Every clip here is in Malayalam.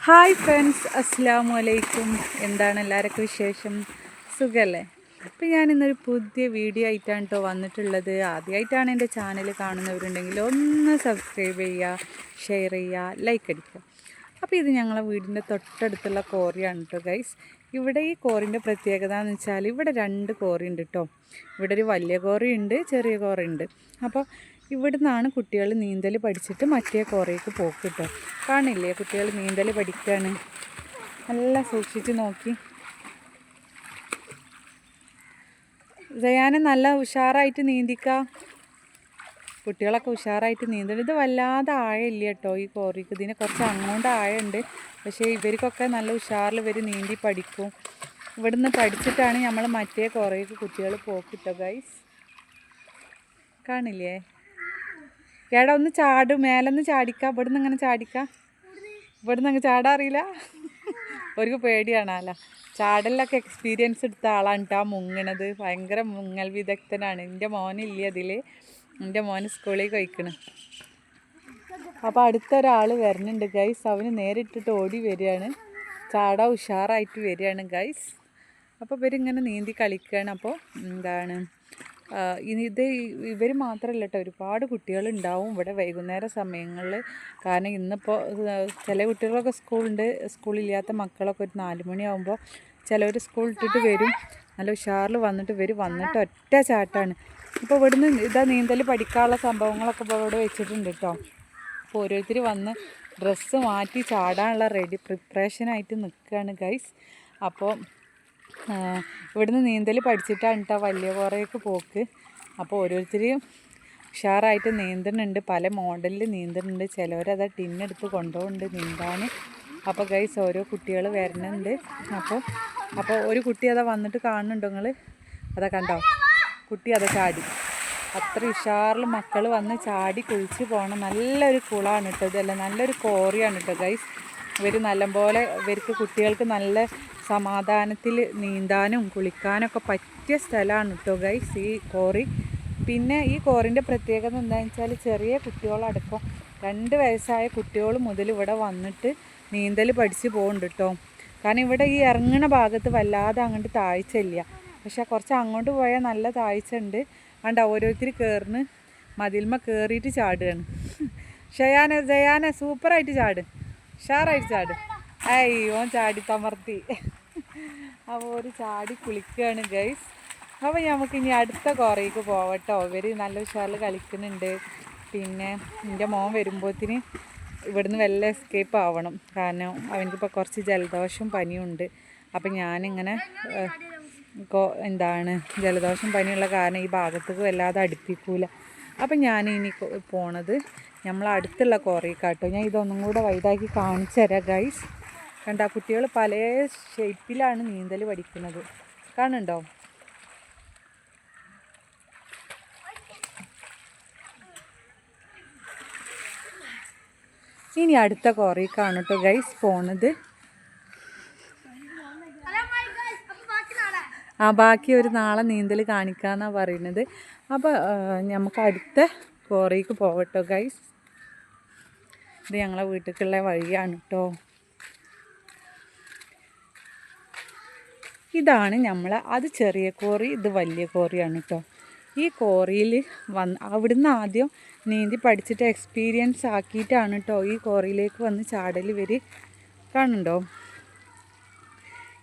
ഹായ് ഫ്രണ്ട്സ് അസ്സാമു അലൈക്കും. എന്താണ് എല്ലാവർക്കും വിശേഷം? സുഖല്ലേ? അപ്പോൾ ഞാൻ ഇന്നൊരു പുതിയ വീഡിയോ ആയിട്ടാണ് കേട്ടോ വന്നിട്ടുള്ളത്. ആദ്യമായിട്ടാണ് എന്റെ ചാനൽ കാണുന്നവരുണ്ടെങ്കിൽ ഒന്ന് സബ്സ്ക്രൈബ് ചെയ്യുക ഷെയർ ചെയ്യുക ലൈക്ക് അടിക്കുക. അപ്പോൾ ഇത് ഞങ്ങളെ വീടിന്റെ തൊട്ടടുത്തുള്ള കോറിയാണ് കേട്ടോ ഗൈസ് ഇവിടെ ഈ കോറിന്റെ പ്രത്യേകത എന്ന് വെച്ചാൽ ഇവിടെ രണ്ട് കോറി ഉണ്ട് കേട്ടോ ഇവിടെ ഒരു വലിയ കോറിയുണ്ട് ചെറിയ കോറിയുണ്ട് അപ്പോൾ ഇവിടുന്നാണ് കുട്ടികൾ നീന്തൽ പഠിച്ചിട്ട് മറ്റേ കുറേക്ക് പോക്ക് കാണില്ലേ കുട്ടികൾ നീന്തൽ പഠിക്കുകയാണ് നല്ല സൂക്ഷിച്ച് നോക്കി. ജയാനെ നല്ല ഉഷാറായിട്ട് നീന്തിക്ക. കുട്ടികളൊക്കെ ഉഷാറായിട്ട് നീന്തണം. ഇത് വല്ലാതെ ആഴയില്ല കേട്ടോ ഈ കോറിക്ക്. ഇതിന് കുറച്ച് അങ്ങോട്ട് ആഴമുണ്ട് പക്ഷേ ഇവർക്കൊക്കെ നല്ല ഉഷാറിൽ ഇവർ നീന്തി പഠിക്കും. ഇവിടുന്ന് പഠിച്ചിട്ടാണ് നമ്മൾ മറ്റേ കുറേക്ക് കുട്ടികൾ പോക്കിട്ടോ ഗൈസ് കാണില്ലേ? എടാ ഒന്ന് ചാടും മേലൊന്ന് ചാടിക്ക. ഇവിടുന്ന് ഇങ്ങനെ ചാടിക്ക. ഇവിടുന്ന് അങ്ങ് ചാടാറിയില്ല അവർക്ക് പേടിയാണല്ല ചാടലിലൊക്കെ എക്സ്പീരിയൻസ് എടുത്ത ആളാണ് കേട്ടോ മുങ്ങണത്. ഭയങ്കര മുങ്ങൽ വിദഗ്ധനാണ്. എന്റെ മോനില്ല അതിൽ എന്റെ മോൻ സ്കൂളിൽ കഴിക്കണം. അപ്പോൾ അടുത്തൊരാൾ വരുന്നുണ്ട് ഗൈസ് അവന് നേരിട്ടിട്ട് ഓടി വരികയാണ്. ചാടാ ഉഷാറായിട്ട് വരികയാണ് ഗൈസ് അപ്പോൾ ഇവരിങ്ങനെ നീന്തി കളിക്കുകയാണ്. അപ്പോൾ എന്താണ്? ഇനി ഇത് ഇവർ മാത്രമല്ല കേട്ടോ ഒരുപാട് കുട്ടികളുണ്ടാവും ഇവിടെ വൈകുന്നേര സമയങ്ങളിൽ കാരണം ഇന്നിപ്പോൾ ചില കുട്ടികളൊക്കെ സ്കൂളുണ്ട്. സ്കൂളില്ലാത്ത മക്കളൊക്കെ ഒരു നാല് മണിയാകുമ്പോൾ ചിലവർ സ്കൂൾ ഇട്ടിട്ട് വരും. നല്ല ഉഷാറിൽ വന്നിട്ട് ഇവർ വന്നിട്ട് ഒറ്റ ചാട്ടാണ്. ഇപ്പോൾ ഇവിടുന്ന് ഇതാ നീന്തൽ പഠിക്കാനുള്ള സംഭവങ്ങളൊക്കെ ഇപ്പോൾ ഇവിടെ വെച്ചിട്ടുണ്ട് കേട്ടോ അപ്പോൾ ഓരോരുത്തർ വന്ന് ഡ്രസ്സ് മാറ്റി ചാടാനുള്ള റെഡി പ്രിപ്പറേഷനായിട്ട് നിൽക്കുകയാണ് ഗൈസ്. അപ്പോൾ ഇവിടുന്ന് നീന്തൽ പഠിച്ചിട്ടാണ് കേട്ടോ വലിയ കുറേയൊക്കെ പോക്ക്. അപ്പോൾ ഓരോരുത്തരെയും ഉഷാറായിട്ട് നീന്തുന്നുണ്ട് പല മോഡലിൽ നീന്തുന്നുണ്ട്. ചിലവരത് ടിന്നെടുത്ത് കൊണ്ടുപോകുന്നുണ്ട് നീന്താൻ അപ്പോൾ ഗൈസ് ഓരോ കുട്ടികൾ വരുന്നുണ്ട്. അപ്പോൾ അപ്പോൾ ഒരു കുട്ടി അതാ വന്നിട്ട് കാണുന്നുണ്ടോ നിങ്ങൾ അതാ കണ്ടോ? കുട്ടി അതാ ചാടി. അത്ര ഉഷാറിൽ മക്കൾ വന്ന് ചാടി കുളിച്ച് പോകണം നല്ലൊരു കുളമാണ് കേട്ടോ ഇതല്ല നല്ലൊരു കോറിയാണ് കേട്ടോ ഗൈസ് ഇവർ നല്ലപോലെ ഇവർക്ക് കുട്ടികൾക്ക് നല്ല സമാധാനത്തിൽ നീന്താനും കുളിക്കാനൊക്കെ പറ്റിയ സ്ഥലമാണ് കേട്ടോ ഗൈസ് ഈ കോറി പിന്നെ ഈ കോറിന്റെ പ്രത്യേകത എന്താണെന്ന് വെച്ചാൽ ചെറിയ കുട്ടികളടക്കം രണ്ട് വയസ്സായ കുട്ടികൾ മുതൽ ഇവിടെ വന്നിട്ട് നീന്തൽ പഠിച്ച് പോകുന്നുണ്ട് കേട്ടോ കാരണം ഇവിടെ ഈ ഇറങ്ങണ ഭാഗത്ത് വല്ലാതെ അങ്ങോട്ട് താഴ്ച ഇല്ല. പക്ഷെ കുറച്ച് അങ്ങോട്ട് പോയാൽ നല്ല താഴ്ച ഉണ്ട് കണ്ട ഓരോരുത്തർ കയറിന് മതിൽമ കയറിയിട്ട് ചാടുകയാണ് ഷയാന ജയാന സൂപ്പറായിട്ട് ചാട്. ഉഷാറായിട്ട് ചാട്. അയ്യോ ചാടി തമർത്തി. അപ്പോൾ ഒരു ചാടി കുളിക്കുകയാണ് ഗൈസ് അപ്പോൾ നമുക്ക് ഇനി അടുത്ത കുറേക്ക് പോവട്ടോ. ഇവർ നല്ല ഉഷാറിൽ കളിക്കുന്നുണ്ട്. പിന്നെ എന്റെ മോൻ വരുമ്പോഴത്തിന് ഇവിടുന്ന് വല്ല എസ്കേപ്പ് ആവണം. കാരണം അവനക്കിപ്പോൾ കുറച്ച് ജലദോഷം പനിയുണ്ട്. അപ്പം ഞാനിങ്ങനെ എന്താണ് ജലദോഷം പനിയുള്ള കാരണം ഈ ഭാഗത്തേക്ക് വല്ലാതെ അടുപ്പിക്കൂല. അപ്പം ഞാൻ ഇനി പോണത് നമ്മളടുത്തുള്ള കുറേ കാട്ടോ ഞാൻ ഇതൊന്നും കൂടെ വൈതാക്കി കാണിച്ചു തരാം ഗൈസ് കണ്ട കുട്ടികൾ പല ഷേപ്പിലാണ് നീന്തൽ പഠിക്കുന്നത്. കാണുന്നുണ്ടോ? ഇനി അടുത്ത കുറേക്കാണ് കേട്ടോ ഗൈസ് പോണത്. ആ ബാക്കി ഒരു നാളെ നീന്തൽ കാണിക്കാന്നാണ് പറയുന്നത്. അപ്പോൾ നമുക്ക് അടുത്ത കോറിക്ക് പോകട്ടോ ഗൈസ് ഇത് ഞങ്ങളെ വീട്ടിലേക്കുള്ള വഴിയാണ് കേട്ടോ ഇതാണ് നമ്മൾ അത് ചെറിയ കോറി ഇത് വലിയ കോറിയാണ് കേട്ടോ ഈ കോറിയിൽ വന്ന് അവിടുന്ന് ആദ്യം നീന്തി പഠിച്ചിട്ട് എക്സ്പീരിയൻസ് ആക്കിയിട്ടാണ് കേട്ടോ ഈ കോറിയിലേക്ക് വന്ന് ചാടൽ വരി കാണുന്നുണ്ടോ?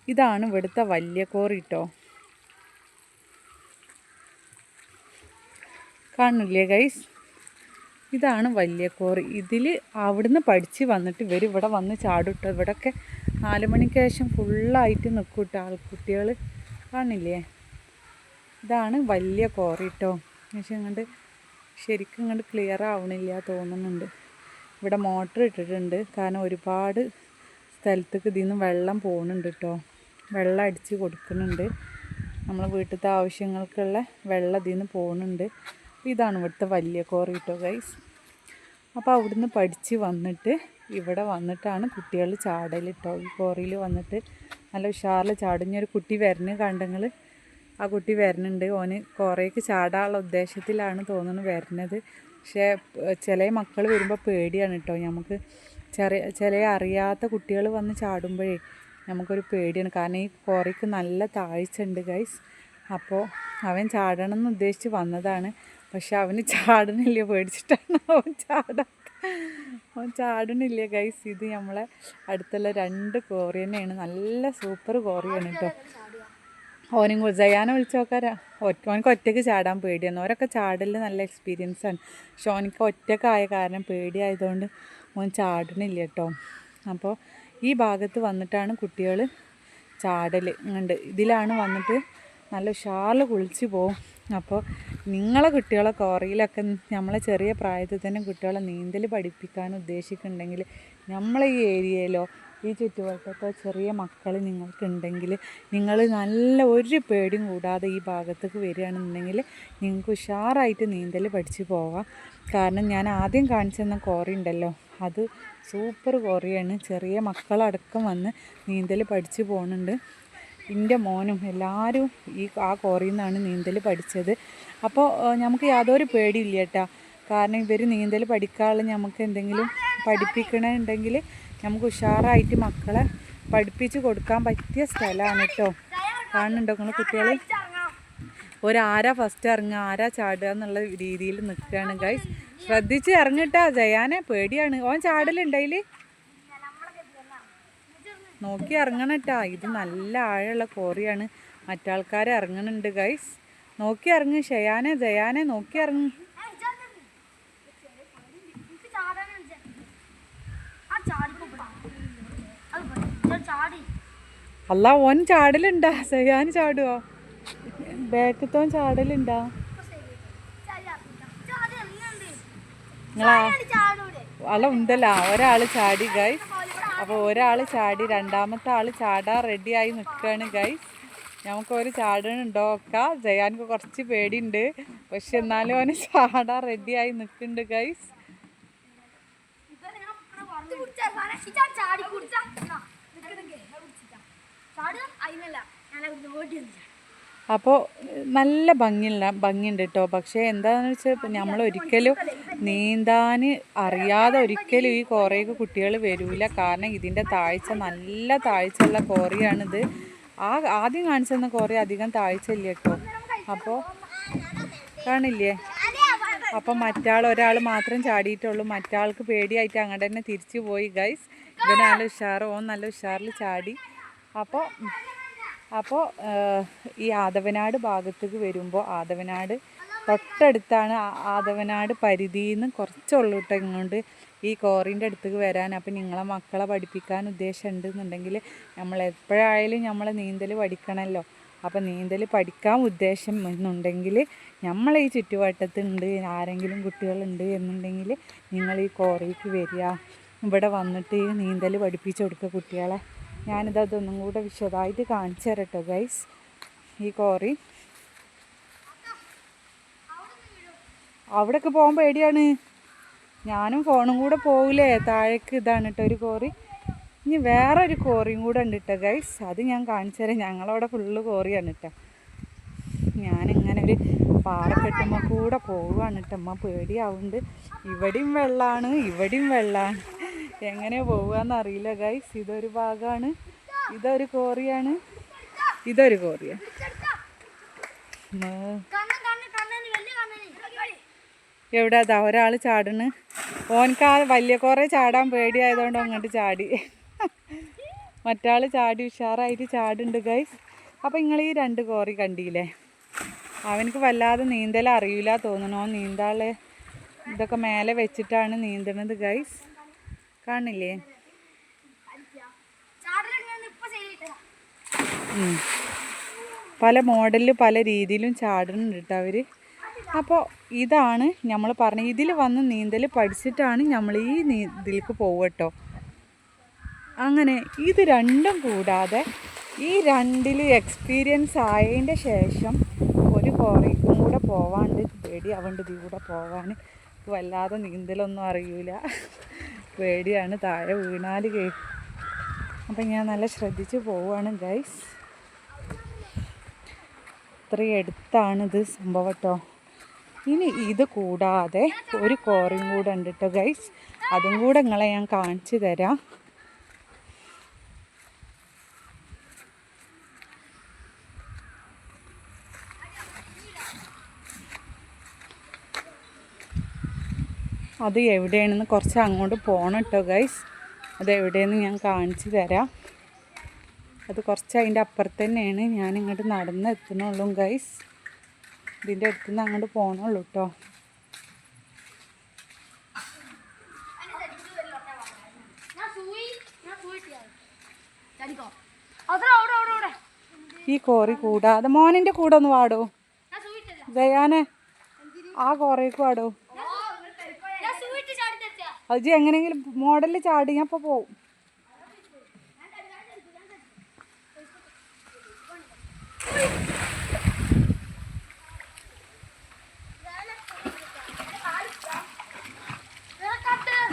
ഇതാണ് ഇവിടുത്തെ വലിയ കോറി കേട്ടോ കാണില്ലേ ഗൈസ് ഇതാണ് വലിയ കോറി. ഇതിൽ അവിടുന്ന് പഠിച്ച് വന്നിട്ട് ഇവർ ഇവിടെ വന്ന് ചാടുട്ടോ ഇവിടെയൊക്കെ നാല് മണിക്ക് ശേഷം ഫുള്ളായിട്ട് നിൽക്കും കേട്ടോ ആൾക്കുട്ടികൾ കാണില്ലേ? ഇതാണ് വലിയ കോറി കേട്ടോ പക്ഷെ ഇങ്ങോട്ട് ശരിക്കും ഇങ്ങോട്ട് ക്ലിയർ ആവണില്ല തോന്നുന്നുണ്ട്. ഇവിടെ മോട്ടർ ഇട്ടിട്ടുണ്ട്. കാരണം ഒരുപാട് സ്ഥലത്തേക്ക് ഇതിൽ നിന്ന് വെള്ളം പോകുന്നുണ്ട് കേട്ടോ വെള്ളം അടിച്ച് കൊടുക്കുന്നുണ്ട്. നമ്മൾ വീട്ടിലത്തെ ആവശ്യങ്ങൾക്കുള്ള വെള്ളം ഇതിൽ നിന്ന് പോകുന്നുണ്ട് അപ്പോൾ ഇതാണ് ഇവിടുത്തെ വലിയ കോറി കേട്ടോ ഗൈസ് അപ്പോൾ അവിടുന്ന് പഠിച്ച് വന്നിട്ട് ഇവിടെ വന്നിട്ടാണ് കുട്ടികൾ ചാടൽ കേട്ടോ ഈ കോറിയിൽ വന്നിട്ട് നല്ല ഉഷാറിൽ ചാടുന്ന ഒരു കുട്ടി വരുന്നത് കണ്ടങ്ങൾ ആ കുട്ടി വരുന്നുണ്ട് ഓന് കോറയ്ക്ക് ചാടാനുള്ള ഉദ്ദേശത്തിലാണ് തോന്നുന്നു വരുന്നത് പക്ഷേ ചില മക്കൾ വരുമ്പോൾ പേടിയാണ് കേട്ടോ നമുക്ക് ചെറിയ ചില അറിയാത്ത കുട്ടികൾ വന്ന് ചാടുമ്പോഴേ നമുക്കൊരു പേടിയാണ്. കാരണം ഈ കോറിക്ക് നല്ല താഴ്ച ഉണ്ട് ഗൈസ് അപ്പോൾ അവൻ ചാടണം എന്ന് ഉദ്ദേശിച്ച് വന്നതാണ്. പക്ഷെ അവന് ചാടണില്ല. പേടിച്ചിട്ടാണ് അവൻ ചാടാ അവൻ ചാടണില്ല ഗൈസ് ഇത് നമ്മളെ അടുത്തുള്ള രണ്ട് കോറി തന്നെയാണ്. നല്ല സൂപ്പർ കോറിയാണ് കേട്ടോ ഓനും ജയാനെ വിളിച്ച് നോക്കാരാ ഓനക്ക് ഒറ്റയ്ക്ക് ചാടാൻ പേടിയാണ്. ഓരൊക്കെ ചാടലിൽ നല്ല എക്സ്പീരിയൻസ് ആണ്. പക്ഷെ ഓനക്ക് ഒറ്റക്കായ കാരണം പേടിയായതുകൊണ്ട് ഓൻ ചാടണില്ല കേട്ടോ അപ്പോൾ ഈ ഭാഗത്ത് വന്നിട്ടാണ് കുട്ടികൾ ചാടൽ ഉണ്ട് ഇതിലാണ് വന്നിട്ട് നല്ല ഉഷാറിൽ കുളിച്ച് പോവും. അപ്പോൾ നിങ്ങളെ കുട്ടികളെ കോറിയിലൊക്കെ നമ്മളെ ചെറിയ പ്രായത്തിൽ തന്നെ കുട്ടികളെ നീന്തൽ പഠിപ്പിക്കാൻ ഉദ്ദേശിക്കുന്നുണ്ടെങ്കിൽ നമ്മളെ ഈ ഏരിയയിലോ ഈ ചുറ്റുവട്ടത്തോ ചെറിയ മക്കൾ നിങ്ങൾക്കുണ്ടെങ്കിൽ നിങ്ങൾ നല്ല ഒരു പേടിയും കൂടാതെ ഈ ഭാഗത്തേക്ക് വരികയാണെന്നുണ്ടെങ്കിൽ നിങ്ങൾക്ക് ഉഷാറായിട്ട് നീന്തൽ പഠിച്ച് പോവാം. കാരണം ഞാൻ ആദ്യം കാണിച്ചു തന്ന കോറി ഉണ്ടല്ലോ അത് സൂപ്പർ കോറിയാണ് ചെറിയ മക്കളടക്കം വന്ന് നീന്തൽ പഠിച്ച് പോകുന്നുണ്ട് എന്റെ മോനും എല്ലാവരും ഈ ആ കോറിയിൽ നിന്നാണ് നീന്തൽ പഠിച്ചത്. അപ്പോൾ നമുക്ക് യാതൊരു പേടിയില്ല കേട്ടോ. കാരണം ഇവർ നീന്തൽ പഠിക്കാനുള്ള നമുക്ക് എന്തെങ്കിലും പഠിപ്പിക്കണമെന്നുണ്ടെങ്കിൽ നമുക്ക് ഉഷാറായിട്ട് മക്കളെ പഠിപ്പിച്ച് കൊടുക്കാൻ പറ്റിയ സ്ഥലമാണ് കേട്ടോ. കാണുന്നുണ്ടോ നിങ്ങൾ കുട്ടികൾ ഒരാരാ ഫസ്റ്റ് ഇറങ്ങുക ആരാ ചാടുക എന്നുള്ള രീതിയിൽ നിൽക്കുകയാണ് ഗൈസ് ശ്രദ്ധിച്ച് ഇറങ്ങിട്ടാ ജയാനെ പേടിയാണ്. ഓൻ ചാടലുണ്ടതിൽ നോക്കി ഇറങ്ങണം കേട്ടാ ഇത് നല്ല ആഴമുള്ള കോറിയാണ് മറ്റാൾക്കാർ ഇറങ്ങണുണ്ട് ഗൈസ് നോക്കി ഇറങ്ങ്. ഷയാനെ ജയാനെ നോക്കി ഇറങ്ങ്. അല്ല ഓൻ ചാടലുണ്ടാ. സയാൻ ചാടുവോ? ബാക്കത്തോൻ ചാടലുണ്ടാ? നിങ്ങളാ? അല്ല ഉണ്ടല്ല. ഒരാൾ ചാടി ഗൈസ് അപ്പോൾ ഒരാൾ ചാടി രണ്ടാമത്തെ ആൾ ചാടാൻ റെഡിയായി നിൽക്കുകയാണ് ഗൈസ് നമുക്ക് ഒരു ചാടണുണ്ടോ? ഒക്കെ. ജയാൻക്ക് കുറച്ച് പേടിയുണ്ട്. പക്ഷെ എന്നാലും അവന് ചാടാൻ റെഡിയായി നിൽക്കുന്നുണ്ട് ഗൈസ് ചാടി കുടിച്ചാ ഞാൻ ഓടി അപ്പോൾ നല്ല ഭംഗിയുള്ള ഭംഗിയുണ്ട് കേട്ടോ പക്ഷേ എന്താണെന്ന് വെച്ചാൽ നമ്മൾ ഒരിക്കലും നീന്താൻ അറിയാതെ ഒരിക്കലും ഈ കോറയൊക്കെ കുട്ടികൾ വരില്ല കാരണം ഇതിന്റെ താഴ്ച നല്ല താഴ്ചയുള്ള കോറിയാണിത്. ആ ആദ്യം കാണിച്ചു തന്ന കോറി അധികം താഴ്ച ഇല്ല കേട്ടോ അപ്പോൾ കാണില്ലേ? അപ്പം മറ്റാൾ ഒരാൾ മാത്രം ചാടിയിട്ടുള്ളൂ. മറ്റാൾക്ക് പേടിയായിട്ട് അങ്ങോട്ട് തന്നെ തിരിച്ചു പോയി ഗൈസ് ഇവനാൾ ഉഷാറ് ഓൻ നല്ല ഉഷാറിൽ ചാടി. അപ്പോൾ അപ്പോൾ ഈ ആദവനാട് ഭാഗത്തേക്ക് വരുമ്പോൾ ആദവനാട് തൊട്ടടുത്താണ് ആദവനാട് പരിധിയിൽ നിന്ന് കുറച്ചുള്ളൂ ഇങ്ങോട്ട്. ഈ കോറിന്റെ അടുത്തേക്ക് വരാൻ. അപ്പം നിങ്ങളെ മക്കളെ പഠിപ്പിക്കാൻ ഉദ്ദേശം ഉണ്ടെന്നുണ്ടെങ്കിൽ നമ്മൾ എപ്പോഴായാലും നമ്മൾ നീന്തൽ പഠിക്കണമല്ലോ അപ്പം നീന്തൽ പഠിക്കാൻ ഉദ്ദേശം എന്നുണ്ടെങ്കിൽ നമ്മൾ ഈ ചുറ്റുവട്ടത്തുണ്ട് ആരെങ്കിലും കുട്ടികളുണ്ട് എന്നുണ്ടെങ്കിൽ നിങ്ങൾ ഈ കോറിക്ക് വരിക. ഇവിടെ വന്നിട്ട് ഈ നീന്തൽ പഠിപ്പിച്ചു കൊടുക്കുക കുട്ടികളെ. ഞാനിത് അതൊന്നും കൂടെ വിശദമായിട്ട് കാണിച്ചു തരട്ടോ ഗൈസ് ഈ കോറി അവിടെയൊക്കെ പോകാൻ പേടിയാണ്. ഞാനും ഫോണും കൂടെ പോകില്ലേ താഴേക്ക് ഇതാണ് കേട്ടോ ഒരു കോറി ഇനി വേറെ ഒരു കോറിയും കൂടെ ഉണ്ട് കേട്ടോ ഗൈസ് അത് ഞാൻ കാണിച്ചു തരാം ഞങ്ങളവിടെ ഫുള്ള് കോറിയാണ് കേട്ടോ. ഞാനിങ്ങനെ ഒരു പാറ കൂടെ പോവുകയാണ് കേട്ടോ. അമ്മ പേടിയാവുന്നുണ്ട്. ഇവിടെയും വെള്ളമാണ് ഇവിടെയും വെള്ളമാണ് എങ്ങനെ പോവുകയെന്ന് അറിയില്ല ഗൈസ് ഇതൊരു ഭാഗമാണ് ഇതൊരു കോറിയാണ് ഇതൊരു കോറിയാണ് എവിടെ അതാ ഒരാൾ ചാടണ് ഓൻക്ക് ആ വലിയ കുറേ ചാടാൻ പേടിയായതുകൊണ്ട് അങ്ങോട്ട് ചാടി. മറ്റാൾ ചാടി ഉഷാറായിട്ട് ചാടുണ്ട് ഗൈസ് അപ്പം നിങ്ങൾ ഈ രണ്ട് കോറി കണ്ടില്ലേ അവനക്ക് വല്ലാതെ നീന്തൽ അറിയില്ല തോന്നണോ നീന്താളെ ഇതൊക്കെ മേലെ വെച്ചിട്ടാണ് നീന്തണത് ഗൈസ് കാണില്ലേ? പല മോഡലിൽ പല രീതിയിലും ചാടുന്നുണ്ട് കേട്ടോ അവർ അപ്പോൾ ഇതാണ് നമ്മൾ പറഞ്ഞ ഇതിൽ വന്ന് നീന്തൽ പഠിച്ചിട്ടാണ് നമ്മൾ ഈ നീ പോവുക പോവട്ടോ അങ്ങനെ ഇത് രണ്ടും കൂടാതെ ഈ രണ്ടിൽ എക്സ്പീരിയൻസ് ആയതിന്റെ ശേഷം ഒരു കുറേക്കും കൂടെ പോവാണ്ട് പേടിയാവുണ്ട് ഇതിൽ കൂടെ പോവാൻ വല്ലാതെ നീന്തലൊന്നും അറിയൂല. പേടിയാണ്. താഴെ വീണാൽ കേ അപ്പം ഞാൻ നല്ല ശ്രദ്ധിച്ച് പോവുകയാണ് ഗൈസ് ഇത്രയും അടുത്താണിത് സംഭവം കേട്ടോ. ഇനി ഇത് കൂടാതെ ഒരു കോറിയും കൂടെ ഉണ്ട് കേട്ടോ ഗൈസ് അതും കൂടെ നിങ്ങളെ ഞാൻ കാണിച്ചു തരാം. അത് എവിടെയാണെന്ന് കുറച്ച് അങ്ങോട്ട് പോകണം കേട്ടോ ഗൈസ് അത് എവിടെയെന്ന് ഞാൻ കാണിച്ചു തരാം. അത് കുറച്ച് അതിന്റെ അപ്പുറത്ത് തന്നെയാണ് ഞാൻ ഇങ്ങോട്ട് നടന്ന് എത്തുന്നുള്ളൂ ഗൈസ് ഇതിന്റെ അടുത്ത് നിന്ന് അങ്ങോട്ട് പോകണുള്ളൂ കേട്ടോ ഈ കോറി കൂടാതെ മോനിന്റെ കൂടെ ഒന്ന് വാടോ. ദയാനെ ആ കോറയ്ക്ക് വാടോ ഞാൻ സൂയിട്ട് ചാടി തെറ്റാ അത് എങ്ങനെയെങ്കിലും മോഡലിൽ ചാടി ഞാൻ പോവും.